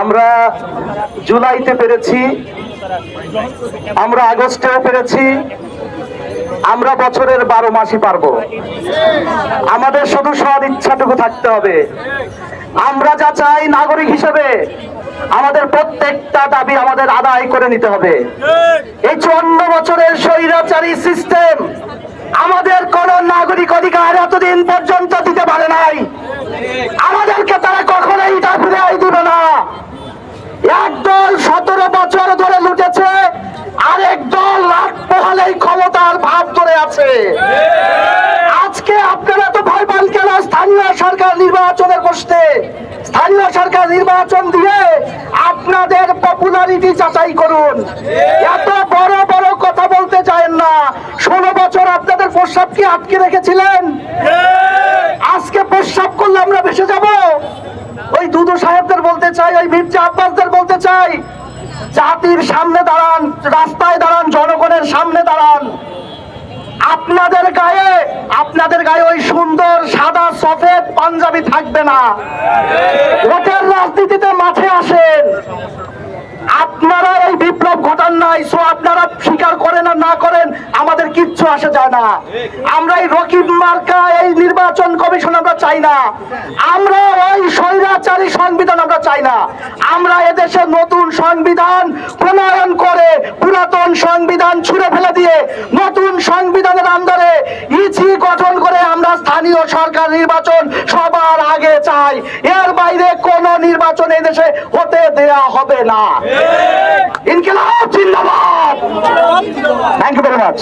আমরা জুলাইতে পেরেছি, আমরা আগস্টেও পেরেছি, আমরা বছরের বারো মাসই পারব। আমাদের শুধু সৎ ইচ্ছাটুকু থাকতে হবে। আমরা যা চাই নাগরিক হিসেবে, আমাদের প্রত্যেকটা দাবি আমাদের আদায় করে নিতে হবে। এই চুয়ান্ন বছরের স্বৈরাচারী সিস্টেম আমাদের কোন নাগরিক অধিকার এতদিন পর্যন্ত আছে। আজকে আপনারা তো ভয় পান কেন? স্থানীয় সরকার নির্বাচনে বসতে স্থানীয় সরকার নির্বাচন দিয়ে আপনাদের পপুলারিটি যাচাই করুন। এত বড় বড় কথা বলতে চায় না। ষোলো বছর আপনাদের প্রস্রাব কি আটকে রেখেছিলেন? আজকে প্রস্রাব করলে আমরা ভেসে যাব? ওই দুদু সাহেবদের বলতে চাই, ওই মির্জা আব্বাসদের বলতে চাই। জাতির সামনে দাঁড়ান, রাস্তায় দাঁড়ান, জনগণের সামনে দাঁড়ান। আপনাদের গায়ে আপনাদের গায়ে ওই সুন্দর সাদা সফেদ পাঞ্জাবি থাকবে না। ভোটের রাজনীতিতে মাঠে আসেন। আপনারা এই বিপ্লব ঘটান নাই, সো আপনারা স্বীকার করেন আর না করেন, আমাদের কিচ্ছু আসে যায় না। আমরা এই রকিব মার্কা, এই নির্বাচন কমিশন আমরা চাই না। আমরা ওই স্বৈরাচারী সংবিধান আমরা চাই না। আমরা এদেশে নতুন সংবিধান প্রণয়ন করে পুরাতন সংবিধান ছুঁড়ে ফেলে দিয়ে সংবিধানের আন্দারে ইসি গঠন করে আমরা স্থানীয় সরকার নির্বাচন সবার আগে চাই। এর বাইরে কোন নির্বাচন এই দেশে হতে দেয়া হবে না। ইনকিলাব জিন্দাবাদ! Thank you very much